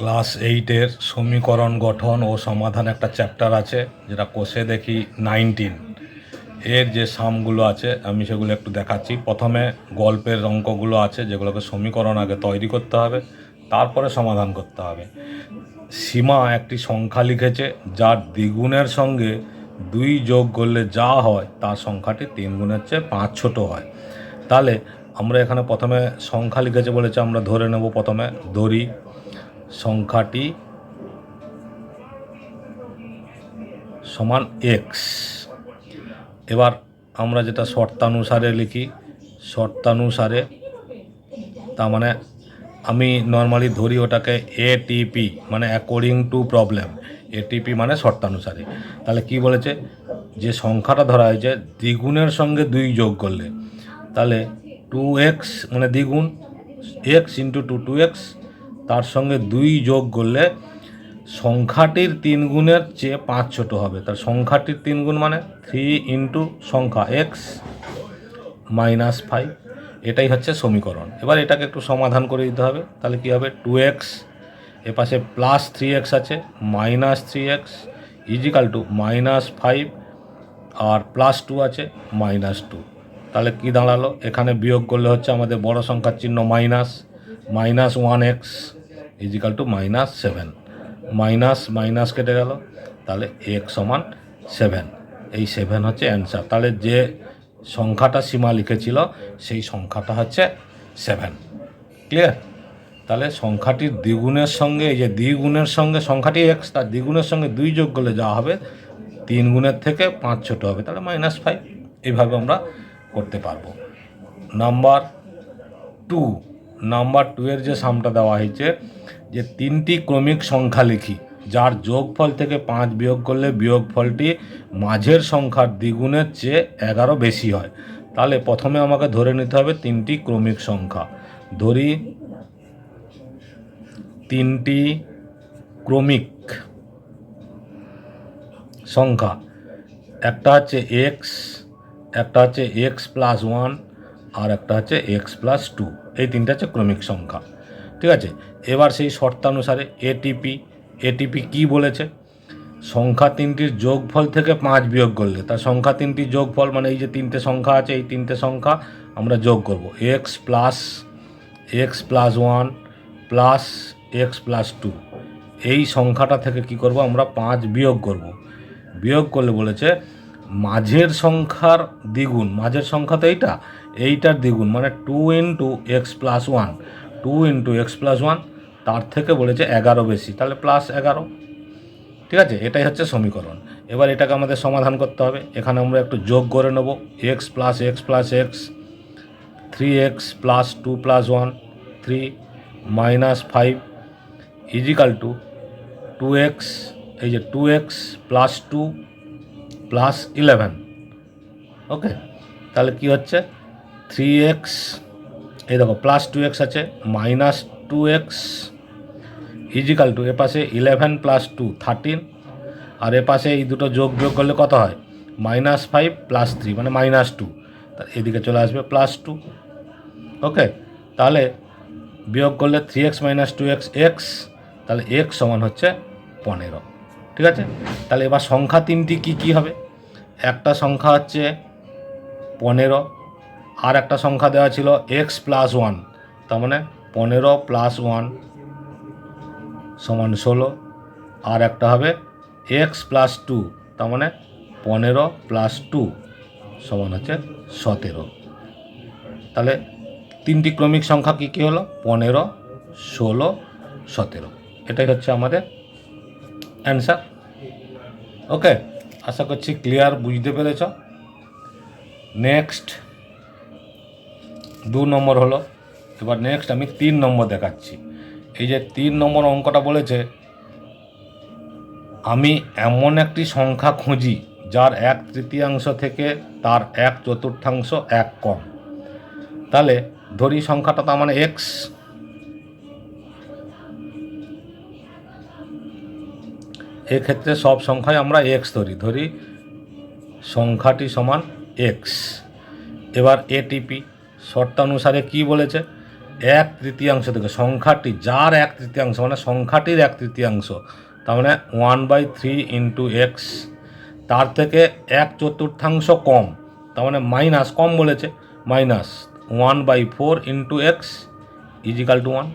Class এইটের সমীকরণ গঠন ও সমাধান একটা চ্যাপ্টার আছে, যেটা কোষে দেখি নাইনটিন। এর যে সামগুলো আছে, আমি সেগুলো একটু দেখাচ্ছি। প্রথমে গল্পের অঙ্কগুলো আছে, যেগুলোকে সমীকরণ আগে তৈরি করতে হবে, তারপরে সমাধান করতে হবে। সীমা একটি সংখ্যা লিখেছে, যার দ্বিগুণের সঙ্গে দুই যোগ করলে যা হয়, তার সংখ্যাটি তিন গুণের চেয়ে পাঁচ ছোট হয়। তাহলে, আমরা এখানে প্রথমে সংখ্যা লিখেছে বলেছে, আমরা ধরে নেব প্রথমে ধরি সংখ্যাটি সমান এক্স এবার আমরা যেটা শর্তানুসারে লিখি, শর্তানুসারে তার মানে আমি নর্মালি ধরি ওটাকে এটিপি মানে অ্যাকর্ডিং টু প্রবলেম এটিপি মানে শর্তানুসারে। তাহলে কি বলেছে? যে সংখ্যাটা ধরা হয়েছে দ্বিগুণের সঙ্গে দুই যোগ করলে, তাহলে টু এক্স মানে দ্বিগুণ X into two two X তার সঙ্গে দুই যোগ করলে সংখ্যাটির তিন গুণের চেয়ে পাঁচ ছোট হবে। তার সংখ্যাটির তিন গুণ মানে থ্রি ইন্টু সংখ্যা এক্স মাইনাস ফাইভ এটাই হচ্ছে সমীকরণ। এবার এটাকে একটু সমাধান করে দিতে হবে। তাহলে কী হবে? টু এক্স এপাশে প্লাস থ্রি এক্স আছে minus three X equal two minus five আর প্লাস টু আছে মাইনাস টু তাহলে কী দাঁড়াল? এখানে বিয়োগ করলে হচ্ছে আমাদের বড় সংখ্যার চিহ্ন minus minus one X equal two minus seven. Minus minus কেটে গেল, তাহলে এক্স সমান সেভেন। এই সেভেন হচ্ছে অ্যান্সার। তাহলে যে সংখ্যাটা সীমা লিখেছিল, সেই সংখ্যাটা হচ্ছে সেভেন। ক্লিয়ার? তাহলে সংখ্যাটির দ্বিগুণের সঙ্গে, এই যে দ্বিগুণের সঙ্গে সংখ্যাটি এক্স তার দ্বিগুণের সঙ্গে দুই যোগ করলে যা হবে, তিন গুণের থেকে পাঁচ ছোট হবে, তাহলে মাইনাস ফাইভ। এইভাবে আমরা করতে পারব। Number two. নাম্বার টু এর যে সামটা দেওয়া হয়েছে, যে তিনটি ক্রমিক সংখ্যা লিখি, যার যোগফল থেকে পাঁচ বিয়োগ করলে বিয়োগফলটি মাঝের সংখ্যার দ্বিগুণের চেয়ে এগারো বেশি হয়। তাহলে প্রথমে আমাকে ধরে নিতে হবে তিনটি ক্রমিক সংখ্যা। ধরি, তিনটি ক্রমিক সংখ্যা, একটা হচ্ছে এক্স একটা হচ্ছে এক্স প্লাস ওয়ান আর একটা হচ্ছে এক্স প্লাস টু এই তিনটা হচ্ছে ক্রমিক সংখ্যা। ঠিক আছে? এবার সেই শর্তানুসারে এটিপি এটিপি কি বলেছে? সংখ্যা তিনটির যোগফল থেকে পাঁচ বিয়োগ করলে। তার সংখ্যা তিনটির যোগফল মানে এই যে তিনটে সংখ্যা আছে, এই তিনটে সংখ্যা আমরা যোগ করব। X plus x plus one plus x plus two এই সংখ্যাটা থেকে কি করব? আমরা পাঁচ বিয়োগ করব। বিয়োগ করলে বলেছে, মাঝের সংখ্যার দ্বিগুণ। মাঝের সংখ্যা তো এইটা? এইটার দ্বিগুণ মানে two into x plus one two into x plus one তার থেকে বলেছে এগারো বেশি, তাহলে প্লাস এগারো। ঠিক আছে? এটাই হচ্ছে সমীকরণ। এবার এটাকে আমাদের সমাধান করতে হবে। এখানে আমরা একটু যোগ করে নেব। X plus x plus x three x plus two plus one three minus five is equal to two x এই যে two x plus two plus eleven okay তাহলে কি হচ্ছে? থ্রি এক্স এই দেখো প্লাস টু এক্স আছে minus two x is equal to এপাশে eleven plus two thirteen আর এপাশে এই দুটো যোগ বিয়োগ করলে কত হয়? মাইনাস ফাইভ প্লাস থ্রি মানে মাইনাস টু এদিকে চলে আসবে প্লাস টু ওকে? তাহলে বিয়োগ করলে three x minus two x x তাহলে এক্স সমান হচ্ছে পনেরো। ঠিক আছে? তাহলে এবার সংখ্যা তিনটি কি কি হবে? একটা সংখ্যা হচ্ছে পনেরো আর একটা সংখ্যা দেওয়া ছিল এক্স প্লাস ওয়ান তার মানে পনেরো প্লাস ওয়ান সমান ষোলো, আর একটা হবে এক্স প্লাস টু তার মানে পনেরো প্লাস টু সমান হচ্ছে সতেরো। তাহলে তিনটি ক্রমিক সংখ্যা কী কী হলো? পনেরো, ষোলো, সতেরো। এটাই হচ্ছে আমাদের অ্যান্সার ওকে আশা করছি ক্লিয়ার বুঝতে পেরেছ। নেক্সট দু নম্বর হলো, এবার নেক্সট আমি তিন নম্বর দেখাচ্ছি। এই যে তিন নম্বর অঙ্কটা বলেছে, আমি এমন একটি সংখ্যা খুঁজি যার এক তৃতীয়াংশ থেকে তার এক চতুর্থাংশ এক কম। তাহলে ধরি সংখ্যাটা তার মানে এক্স এক্ষেত্রে সব সংখ্যায় আমরা এক্স ধরি। ধরি সংখ্যাটি সমান এক্স এবার এটিপি শর্তানুসারে কি বলেছে? এক তৃতীয়াংশ থেকে সংখ্যাটি যার এক তৃতীয়াংশ মানে সংখ্যাটির এক তৃতীয়াংশ, তার মানে one by three into x তার থেকে এক চতুর্থাংশ কম, তার মানে মাইনাস কম বলেছে minus one by four into x is equal to one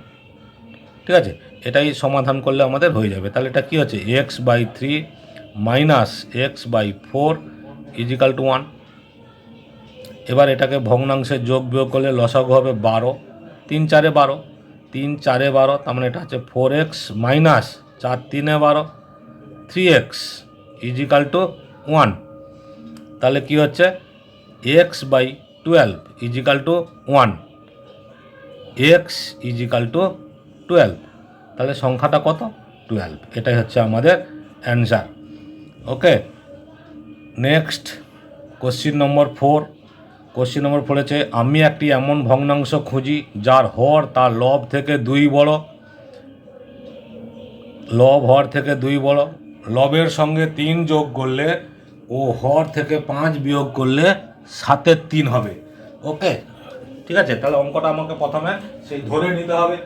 ঠিক আছে? এটাই সমাধান করলে আমাদের হয়ে যাবে। তাহলে এটা কী হচ্ছে? X by three minus x by four is equal to one এবার এটাকে ভগ্নাংশের যোগ বিয়োগ করলে লসাগু হবে বারো। তিন চারে বারো। তিন চারে বারো, তার মানে এটা হচ্ছে ফোর এক্স মাইনাস চার তিনে বারো three x is equal to one তাহলে কী হচ্ছে? X by twelve is equal to one x is equal to twelve তাহলে সংখ্যাটা কত? টুয়েলভ এটাই হচ্ছে আমাদের answer okay next question number four question number হচ্ছে আমি একটি এমন ভগ্নাংশ খুঁজি যার হর তার লব থেকে দুই বড়। লব হর থেকে দুই বড়। লবের সঙ্গে তিন যোগ করলে ও হর থেকে পাঁচ বিয়োগ করলে সাতের তিন হবে। ওকে ঠিক আছে, তাহলে অঙ্কটা আমাকে প্রথমে সেই ধরে নিতে হবে।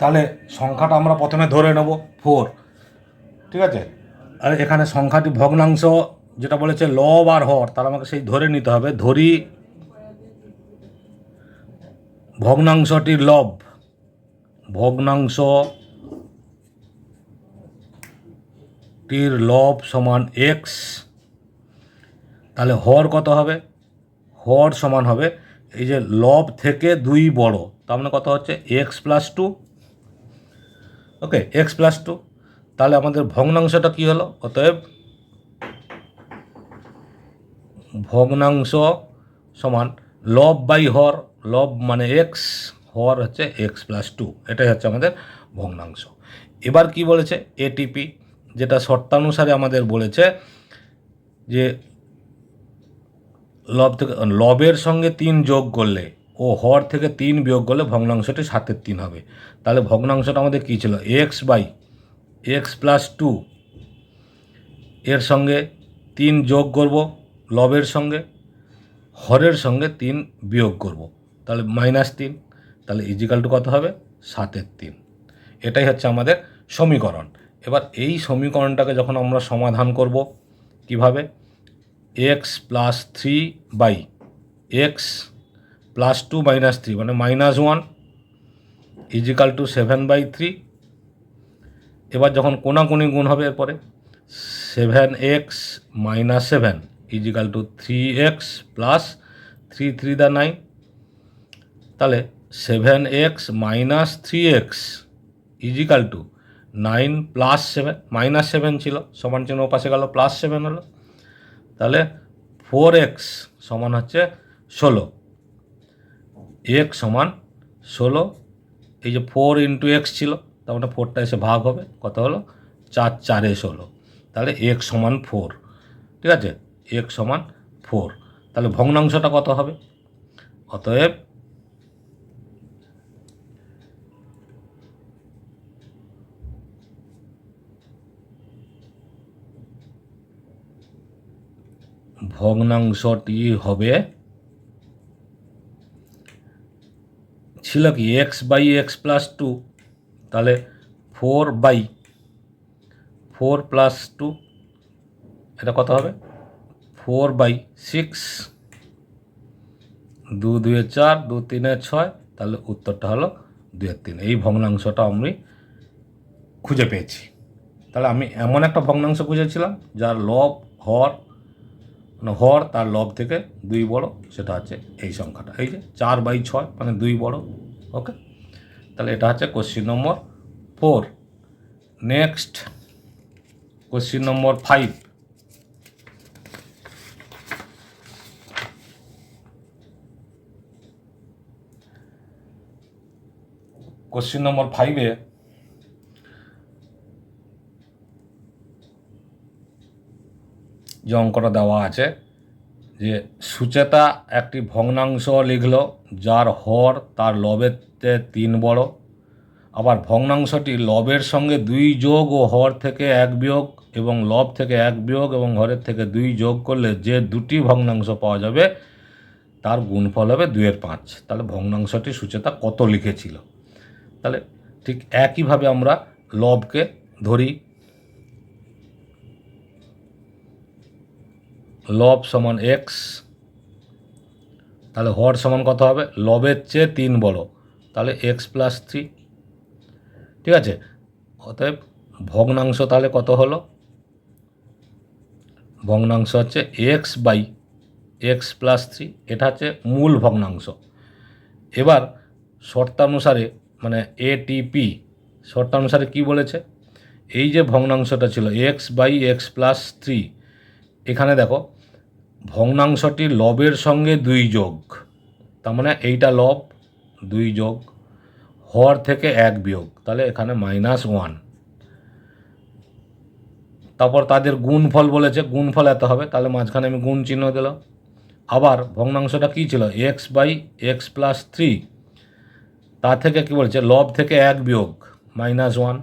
তাহলে সংখ্যাটা আমরা প্রথমে ধরে নেব। ফোর ঠিক আছে? আর এখানে সংখ্যাটি ভগ্নাংশ, যেটা বলেছে লব আর হর, তাহলে আমাকে সেই ধরে নিতে হবে। ধরি ভগ্নাংশটির লব। ভগ্নাংশ টির লব সমান এক্স তাহলে হর কত হবে? হর সমান হবে, এই যে লব থেকে দুই বড়, তার মানে কত হচ্ছে? X plus two okay x plus two তাহলে আমাদের ভগ্নাংশটা কী হলো? অতএব ভগ্নাংশ সমান লব বাই হর লব মানে এক্স হর হচ্ছে এক্স প্লাস টু এটাই হচ্ছে আমাদের ভগ্নাংশ। এবার কি বলেছে? এটিপি যেটা শর্তানুসারে আমাদের বলেছে যে লব থেকে, লবের সঙ্গে তিন যোগ করলে ও হর থেকে তিন বিয়োগ করলে ভগ্নাংশটি সাতের তিন হবে। তাহলে ভগ্নাংশটা আমাদের কী ছিল? X by x plus two. এর সঙ্গে তিন যোগ করব লবের সঙ্গে, হরের সঙ্গে তিন বিয়োগ করব। তাহলে মাইনাস তিন, তাহলে ইজিক্যাল টু কত হবে? সাতের তিন। এটাই হচ্ছে আমাদের সমীকরণ। এবার এই সমীকরণটাকে যখন আমরা সমাধান করব, কীভাবে? X plus three by x plus two minus three মানে minus one is equal to seven by three এবার যখন কোনাকুনি গুণ হবে এরপরে seven x minus seven is equal to three x plus three three the nine তাহলে seven x minus three x is equal to nine plus seven minus seven ছিল, সমান চিহ্ন পাশে গেল প্লাস সেভেন হলো। তাহলে ফোর এক্স সমান হচ্ছে ষোলো। এক্স সমান ষোলো, এই যে ফোর ইন্টু এক্স ছিল তার মানে ফোরটা এসে ভাগ হবে। কত হলো? চার, চারে ষোলো। তাহলে এক সমান ফোর ঠিক আছে? এক সমান ফোর তাহলে ভগ্নাংশটা কত হবে? অতএব ভগ্নাংশটি হবে ছিল কি? X by x plus two তাহলে four by four plus two এটা কত হবে? ফোর বাই সিক্স দু দুয়ে চার, দু তিনে ছয়, তাহলে উত্তরটা হলো দুয়ের তিন। এই ভগ্নাংশটা আমি খুঁজে পেয়েছি। তাহলে আমি এমন একটা ভগ্নাংশ খুঁজেছিলাম, যার লব হর মানে হর তার লব থেকে দুই বড়, সেটা হচ্ছে এই সংখ্যাটা। এই যে চার বাই ছয় মানে দুই বড় ওকে তাহলে এটা হচ্ছে question number four next question number five question number ফাইভে যে অঙ্কটা দেওয়া আছে যে সুচেতা একটি ভগ্নাংশ লিখল, যার হর তার লবেতে তিন বড়। আবার ভগ্নাংশটি লবের সঙ্গে দুই যোগ ও হর থেকে এক বিয়োগ এবং লব থেকে এক বিয়োগ এবং হরের থেকে দুই যোগ করলে যে দুটি ভগ্নাংশ পাওয়া যাবে, তার গুণফল হবে দুইয়ের পাঁচ। তাহলে ভগ্নাংশটি সুচেতা কত লিখেছিল? তাহলে ঠিক একইভাবে আমরা লবকে ধরি। লব সমান এক্স তাহলে হর সমান কত হবে? লবের চেয়ে তিন বড় তাহলে এক্স প্লাস থ্রি ঠিক আছে? অতএব ভগ্নাংশ তাহলে কত হলো? ভগ্নাংশ হচ্ছে x by x plus three এটা হচ্ছে মূল ভগ্নাংশ। এবার শর্তানুসারে মানে এটিপি শর্তানুসারে কি বলেছে? এই যে ভগ্নাংশটা ছিল x by x plus three এখানে দেখো ভগ্নাংশটি লবের সঙ্গে দুই যোগ। তার মানে এইটা লব, দুই যোগ, হর থেকে এক বিয়োগ। তাহলে এখানে মাইনাস ওয়ান। তারপর তাদের গুণফল বলেছে, গুণফল এত হবে, তাহলে মাঝখানে আমি গুণ চিহ্ন দিলাম। আবার ভগ্নাংশটা কী ছিল? X by x plus three. তা থেকে কী বলছে? লব থেকে এক বিয়োগ, মাইনাস ওয়ান।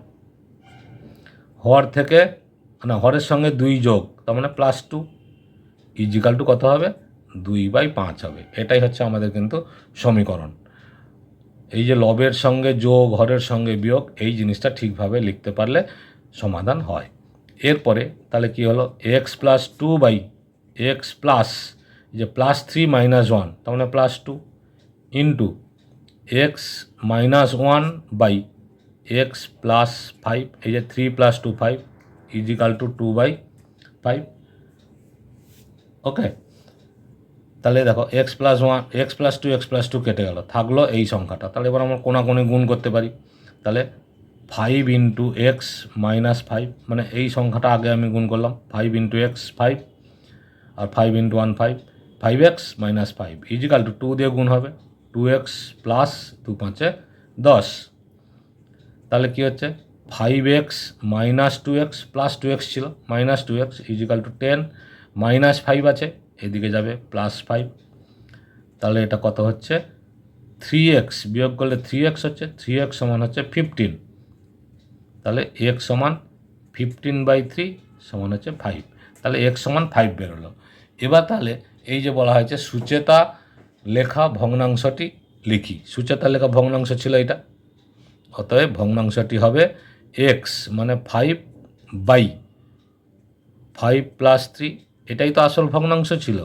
হর থেকে মানে হরের সঙ্গে দুই যোগ, তার মানে প্লাস টু। ইজিক্যাল টু কত হবে? দুই বাই পাঁচ হবে। এটাই হচ্ছে আমাদের কিন্তু সমীকরণ। এই যে লবের সঙ্গে যোগ, হরের সঙ্গে বিয়োগ, এই জিনিসটা ঠিকভাবে লিখতে পারলে সমাধান হয়। এরপরে তাহলে কি হলো? X plus two by x plus যে প্লাস থ্রি মাইনাস ওয়ান তার মানে plus two into x minus one by x plus five এই যে three plus two five is equal to two by five okay তাহলে দেখো x plus one x plus two x plus two কেটে গেল। থাকল এই সংখ্যাটা। তাহলে এবার আমরা কোনাকুনি গুণ করতে পারি। তাহলে five into x minus five মানে এই সংখ্যাটা আগে আমি গুণ করলাম। Five into x five R five into one five five x minus five is equal to two দিয়ে গুণ হবে। টু এক্স প্লাস দু পাঁচে দশ। তাহলে কী হচ্ছে? Five x minus two x plus two x ছিল। Minus two x is equal to ten minus five আছে, এদিকে যাবে প্লাস ফাইভ তাহলে এটা কত হচ্ছে? থ্রি এক্স বিয়োগ করলে থ্রি এক্স হচ্ছে থ্রি এক্স সমান হচ্ছে ফিফটিন তাহলে এক্স সমান ফিফটিন বাই থ্রি সমান হচ্ছে ফাইভ তাহলে এক্স সমান ফাইভ বেরোলো। এবার তাহলে এই যে বলা হয়েছে সুচেতা লেখা ভগ্নাংশটি লিখি। সুচেতা লেখা ভগ্নাংশ ছিল এটা। অতএব ভগ্নাংশটি হবে এক্স মানে five by five plus three এটাই তো আসল ভগ্নাংশ ছিল।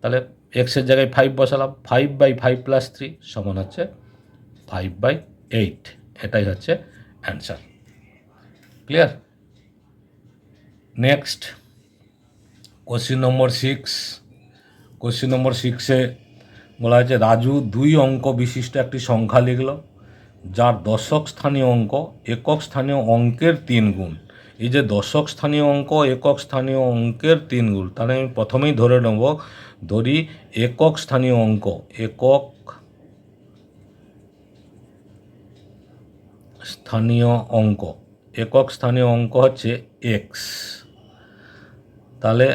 তাহলে এক্সের জায়গায় ফাইভ বসালাম five by five plus three সমান হচ্ছে ফাইভ বাই এইট এটাই হচ্ছে answer clear next question number six question number সিক্সে বলা হয়েছে, রাজু দুই অঙ্ক বিশিষ্ট একটি সংখ্যা লিখল, যার দশক স্থানীয় অঙ্ক, একক স্থানীয় অঙ্কের তিন গুণ। এই যে দশক স্থানীয় অঙ্ক, একক স্থানীয় অঙ্কের তিন গুণ, তাহলে আমি প্রথমেই ধরে নেব, ধরি একক স্থানীয় অঙ্ক, একক স্থানীয় অঙ্ক, একক স্থানীয় অঙ্ক হচ্ছে এক্স তাহলে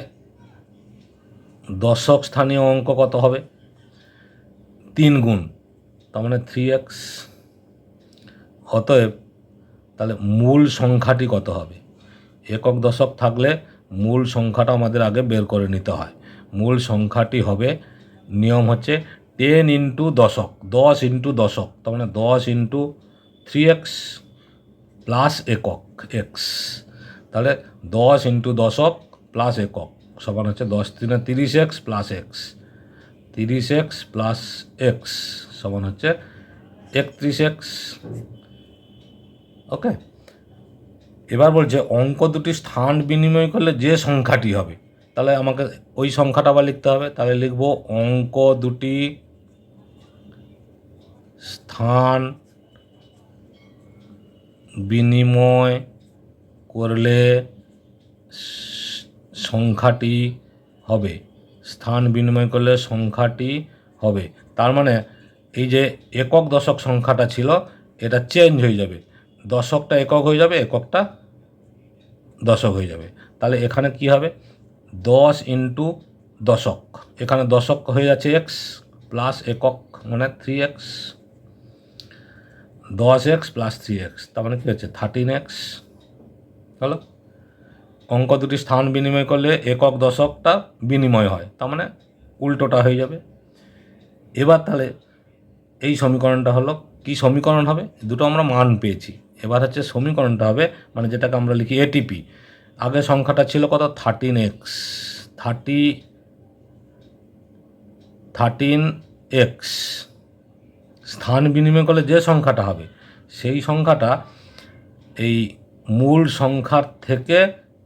দশক স্থানীয় অঙ্ক কত হবে? তিন গুণ, তার মানে থ্রি এক্স অতএব তাহলে মূল সংখ্যাটি কত হবে? একক দশক থাকলে মূল সংখ্যাটা আমাদের আগে বের করে নিতে হয়। মূল সংখ্যাটি হবে, নিয়ম হচ্ছে টেন ইন্টু দশক, দশ ইন্টু দশক, তার মানে দশ ইন্টু থ্রি এক্স প্লাস একক এক্স তাহলে দশ ইন্টু দশক প্লাস একক, সমান হচ্ছে দশ, তিনে তিরিশ এক্স প্লাস এক্স তিরিশ এক্স প্লাস এক্স সমান হচ্ছে একত্রিশ এক্স ওকে এবার বলছে অঙ্ক দুটি স্থান বিনিময় করলে যে সংখ্যাটি হবে, তাহলে আমাকে ওই সংখ্যাটা আবার লিখতে হবে। তাহলে লিখব অঙ্ক দুটি স্থান বিনিময় করলে সংখ্যাটি হবে। স্থান বিনিময় করলে সংখ্যাটি হবে। তার মানে এই যে একক দশক সংখ্যাটা ছিল, এটা চেঞ্জ হয়ে যাবে। দশকটা একক হয়ে যাবে, এককটা দশক হয়ে যাবে। তাহলে এখানে কি হবে? দশ ইন্টু দশক। এখানে দশক হয়ে যাচ্ছে এক্স প্লাস একক মানে থ্রি এক্স দশ এক্স প্লাস থ্রি এক্স তার মানে কী হচ্ছে? থার্টিন এক্স হলো? অঙ্ক দুটি স্থান বিনিময় করলে একক দশকটা বিনিময় হয়, তার মানে উল্টোটা হয়ে যাবে। এবার তাহলে এই সমীকরণটা হলো, কি সমীকরণ হবে? দুটো আমরা মান পেয়েছি। এবার হচ্ছে সমীকরণটা হবে মানে যেটাকে আমরা লিখি এটিপি আগে সংখ্যাটা ছিল কত? Thirteen x thirty thirteen x স্থান বিনিময় করলে যে সংখ্যাটা হবে, সেই সংখ্যাটা এই মূল সংখ্যার থেকে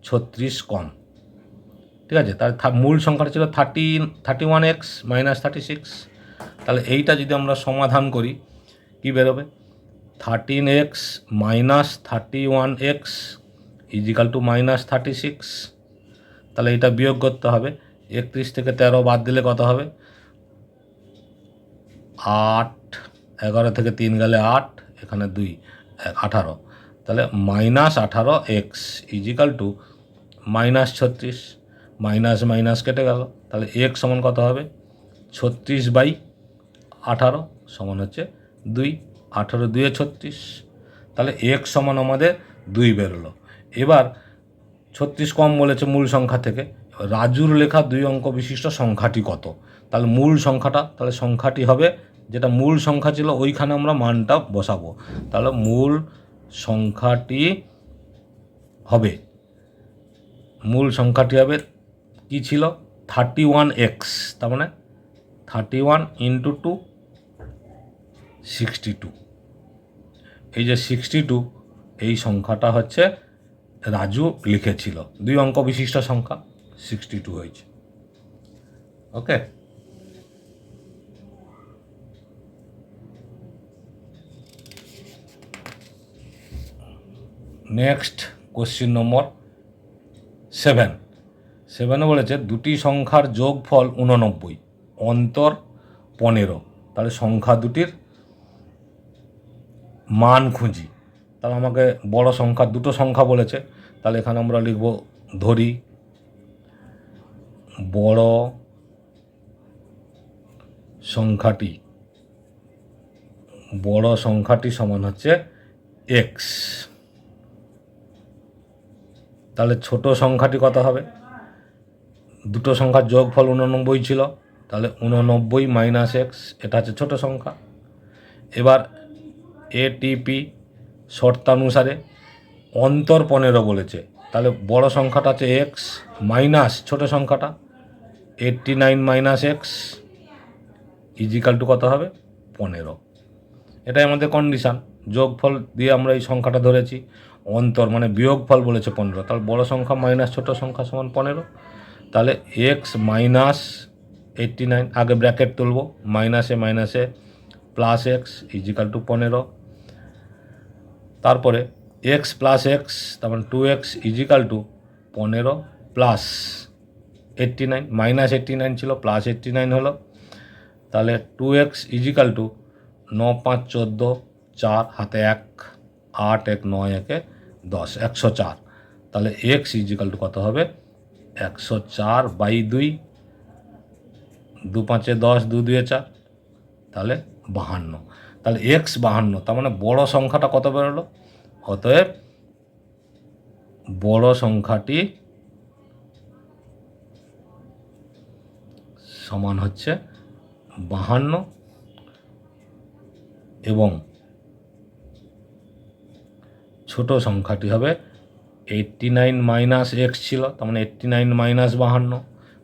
ছত্রিশ কম। ঠিক আছে? তার মূল সংখ্যাটা ছিল thirty thirty one x minus thirty six তাহলে এইটা যদি আমরা সমাধান করি, কি বেরোবে? Thirteen x minus thirty one x is equal to minus thirty six তাহলে এটা বিয়োগ করতে হবে। একত্রিশ থেকে তেরো বাদ দিলে কত হবে? আট। এগারো থেকে তিন গেলে আট এখানে দুই এক, আঠারো। তাহলে মাইনাস আঠারো x is equal to minus ছত্রিশ। মাইনাস মাইনাস কেটে গেল। তাহলে এক্স সমান কত হবে? ছত্রিশ বাই আঠারো সমান হচ্ছে দুই। আঠারো দুয়ে ছত্রিশ। তাহলে এক সমান আমাদের দুই বেরোলো। এবার ছত্রিশ কম বলেছে মূল সংখ্যা থেকে। রাজুর লেখা দুই অঙ্ক বিশিষ্ট সংখ্যাটি কত? তাহলে মূল সংখ্যাটা, তাহলে সংখ্যাটি হবে যেটা মূল সংখ্যা ছিল, ওইখানে আমরা মানটা বসাবো। তাহলে মূল সংখ্যাটি হবে, মূল সংখ্যাটি হবে কী ছিল? থার্টি ওয়ান এক্স তার মানে thirty one into two sixty two এই যে সিক্সটি টু এই সংখ্যাটা হচ্ছে রাজু লিখেছিল। দুই অঙ্ক বিশিষ্ট সংখ্যা সিক্সটি টু হয়েছে। Okay? Next question number seven. সেভেনে বলেছে, দুটি সংখ্যার যোগফল উননব্বই অন্তর পনেরো। তাহলে সংখ্যা দুটির মান খুঁজি। তাহলে আমাকে বড় সংখ্যা, দুটো সংখ্যা বলেছে। তাহলে এখানে আমরা লিখব ধরি। বড় সংখ্যাটি। বড় সংখ্যাটি সমান হচ্ছে এক্স তাহলে ছোট সংখ্যাটি কত হবে? দুটো সংখ্যার যোগফল উননব্বই ছিল। তাহলে উননব্বই মাইনাস এক্স এটা হচ্ছে ছোট সংখ্যা। এবার এটিপি শর্তানুসারে অন্তর পনেরো বলেছে। তাহলে বড় সংখ্যাটা হচ্ছে এক্স মাইনাস ছোট সংখ্যাটা eighty nine minus x is equal to কত হবে? পনেরো। এটাই আমাদের কন্ডিশান যোগফল দিয়ে আমরা এই সংখ্যাটা ধরেছি। অন্তর মানে বিয়োগফল বলেছে পনেরো। তাহলে বড় সংখ্যা মাইনাস ছোট সংখ্যা সমান পনেরো। তাহলে এক্স মাইনাস এইট্টি নাইন আগে ব্র্যাকেট তুলব। মাইনাসে মাইনাসে প্লাস এক্স ইজিক্যাল টু পনেরো। তারপরে এক্স প্লাস এক্স তার মানে two x is equal to পনেরো plus eighty nine minus eighty nine ছিল প্লাস এইট্টি নাইন হলো। তাহলে টু এক্স ইজিক্যাল টু ন পাঁচ চোদ্দ, চার হাতে এক, আট এক নয় একে দশ, একশো চার। তাহলে এক্স ইজিক্যাল টু কত হবে? একশো চার বাই দুই, দু পাঁচে দশ, দু দুয়ে চার। তাহলে বাহান্ন। তাহলে এক্স বাহান্ন, তার মানে বড় সংখ্যাটা কত বেরোলো? অতএব বড় সংখ্যাটি সমান হচ্ছে বাহান্ন এবং ছোট সংখ্যাটি হবে এইট্টি নাইন মাইনাস এক্স ছিল, তার মানে এইট্টি নাইন মাইনাস বাহান্ন,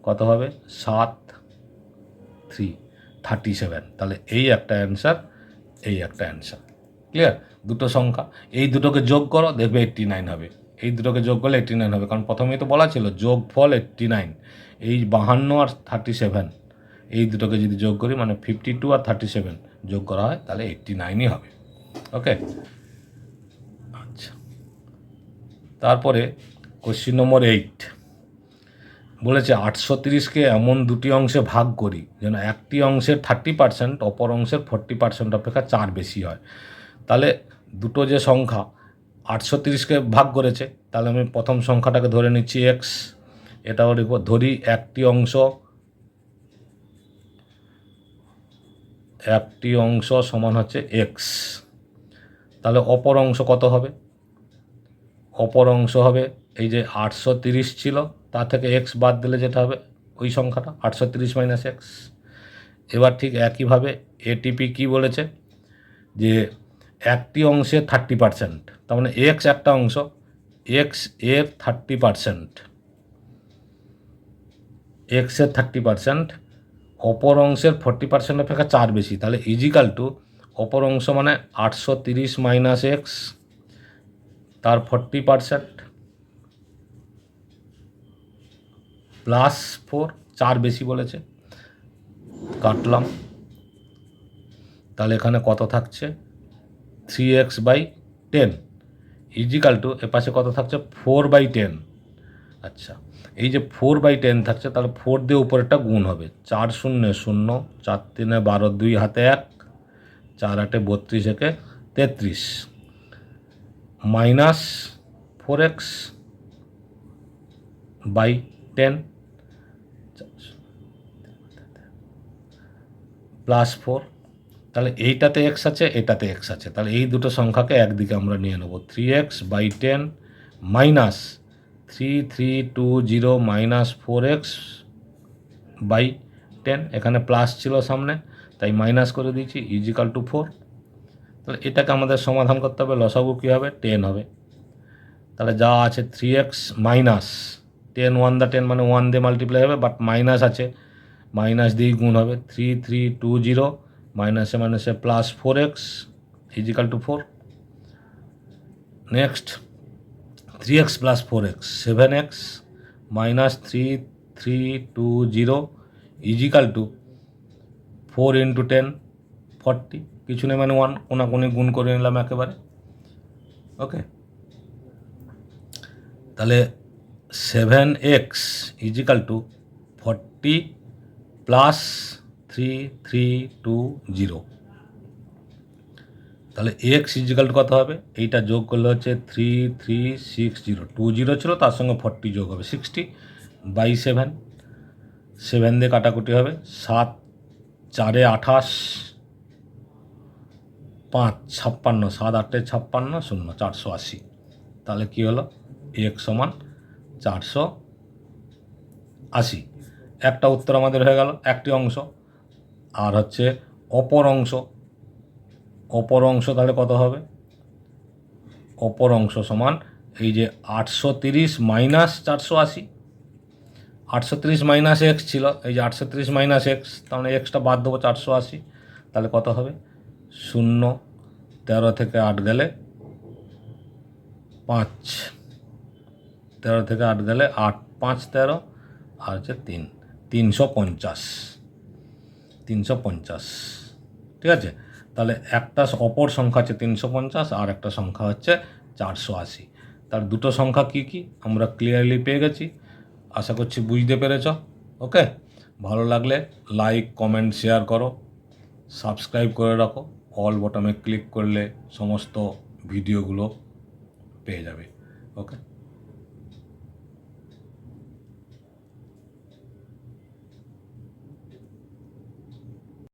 কত হবে? সাত থ্রি থার্টি সেভেন তাহলে এই একটা অ্যান্সার এই একটা অ্যান্সার। ক্লিয়ার দুটো সংখ্যা। এই দুটোকে যোগ করো, দেখবে এইট্টি নাইন হবে। এই দুটোকে যোগ করলে এইট্টি নাইন হবে। কারণ প্রথমেই তো বলা ছিল, যোগ ফল এইট্টি নাইন এই বাহান্ন আর থার্টি সেভেন এই দুটোকে যদি যোগ করি মানে ফিফটি টু আর থার্টি সেভেন যোগ করা হয়, তাহলে এইট্টি নাইনই হবে। ওকে আচ্ছা। তারপরে কোশ্চিন নম্বর এইট বলেছে, আটশো তিরিশকে এমন দুটি অংশে ভাগ করি যেন একটি অংশের থার্টি পার্সেন্ট, অপর অংশের ফোর্টি পার্সেন্ট অপেক্ষা চার বেশি হয়। তাহলে দুটো যে সংখ্যা আটশো তিরিশকে ভাগ করেছে, তাহলে আমি প্রথম সংখ্যাটাকে ধরে নিচ্ছি এক্স এটাও লিখব, ধরি একটি অংশ একটি অংশ সমান হচ্ছে এক্স তাহলে অপর অংশ কত হবে? অপর অংশ হবে এই যে আটশো তিরিশ ছিল তা থেকে এক্স বাদ দিলে যেটা হবে, ওই সংখ্যাটা, আটশো তিরিশ মাইনাস এক্স এবার ঠিক একইভাবে এটিপি কি বলেছে? যে একটি অংশে থার্টি পার্সেন্ট তার মানে এক্স একটা অংশ এক্সের থার্টি পার্সেন্ট এক্সের থার্টি পার্সেন্ট অপর অংশের ফোর্টি পার্সেন্ট অপেক্ষা চার বেশি, তাহলে ইজিক্যাল টু অপর অংশ মানে আটশো তিরিশ মাইনাস এক্স তার ফোর্টি পার্সেন্ট প্লাস ফোর চার বেশি বলেছে। কাটলাম। তাহলে এখানে কত থাকছে? Three x by ten is equal to এ পাশে কত থাকছে? ফোর বাই টেন আচ্ছা এই যে ফোর বাই টেন থাকছে, তাহলে ফোর দিয়ে উপরেরটা গুণ হবে। চার শূন্য শূন্য, চার তিনে বারো দুই হাতে এক, চার আটে বত্রিশ একে তেত্রিশ। Minus four x by ten plus four তাহলে এইটাতে এক্স আছে, এটাতে এক্স আছে। তাহলে এই দুটো সংখ্যাকে একদিকে আমরা নিয়ে নেব। Three x by ten minus three three two zero minus four x by ten এখানে প্লাস ছিল সামনে, তাই মাইনাস করে দিয়েছি ইজিক্যাল টু ফোর তাহলে এটাকে আমাদের সমাধান করতে হবে, লসাগু কী হবে? টেন হবে। তাহলে যা আছে three x minus ten one the ten মানে ওয়ান দিয়ে মাল্টিপ্লাই হবে বাট মাইনাস আছে। মাইনাস দিয়েই গুণ হবে থ্রি থ্রি টু জিরো মাইনাসে মাইনাসে plus four x is equal to four next three x plus four x seven x minus three three two zero is equal to four into ten forty কিছু নেই মানে one কোনাকুনি গুণ করে নিলাম একেবারে। ওকে তাহলে seven x is equal to forty plus three three, two, zero. তাহলে এক্স ইজিক্যাল কত হবে? এইটা যোগ করলে হচ্ছে three three, six, zero. Two, zero ছিল, তার সঙ্গে ফর্টি যোগ হবে। Sixty by seven. সেভেন দিয়ে কাটাকুটি হবে। সাত, চারে আঠাশ, পাঁচ, ছাপ্পান্ন। সাত, আটে ছাপ্পান্ন, শূন্য, চারশো আশি। তাহলে কী হলো? এক সমান চারশো আশি। একটা উত্তর আমাদের হয়ে গেল, একটি অংশ। আর হচ্ছে অপর অংশ। অপর অংশ তাহলে কত হবে? অপর অংশ সমান এই যে আটশো তিরিশ মাইনাস চারশো আশি। আটশো তিরিশ মাইনাস এক্স ছিল, এই যে আটশো তিরিশ মাইনাস এক্স মানে এক্সটা বাদ দেবো চারশো আশি। তাহলে কত হবে? শূন্য। তেরো থেকে আট গেলে পাঁচ। তেরো থেকে আট গেলে আট, পাঁচ তেরো, আর হচ্ছে তিন। তিনশো পঞ্চাশ। তিনশো পঞ্চাশ। ঠিক আছে? তাহলে একটা অপর সংখ্যা হচ্ছে তিনশো পঞ্চাশ আর একটা সংখ্যা হচ্ছে চারশো আশি। তার দুটো সংখ্যা কি কি? আমরা ক্লিয়ারলি পেয়ে গেছি। আশা করছি বুঝতে পেরেছ। ওকে? ভালো লাগলে লাইক কমেন্ট শেয়ার করো। সাবস্ক্রাইব করে রাখো। অল বটমে ক্লিক করলে সমস্ত ভিডিওগুলো পেয়ে যাবে। ওকে?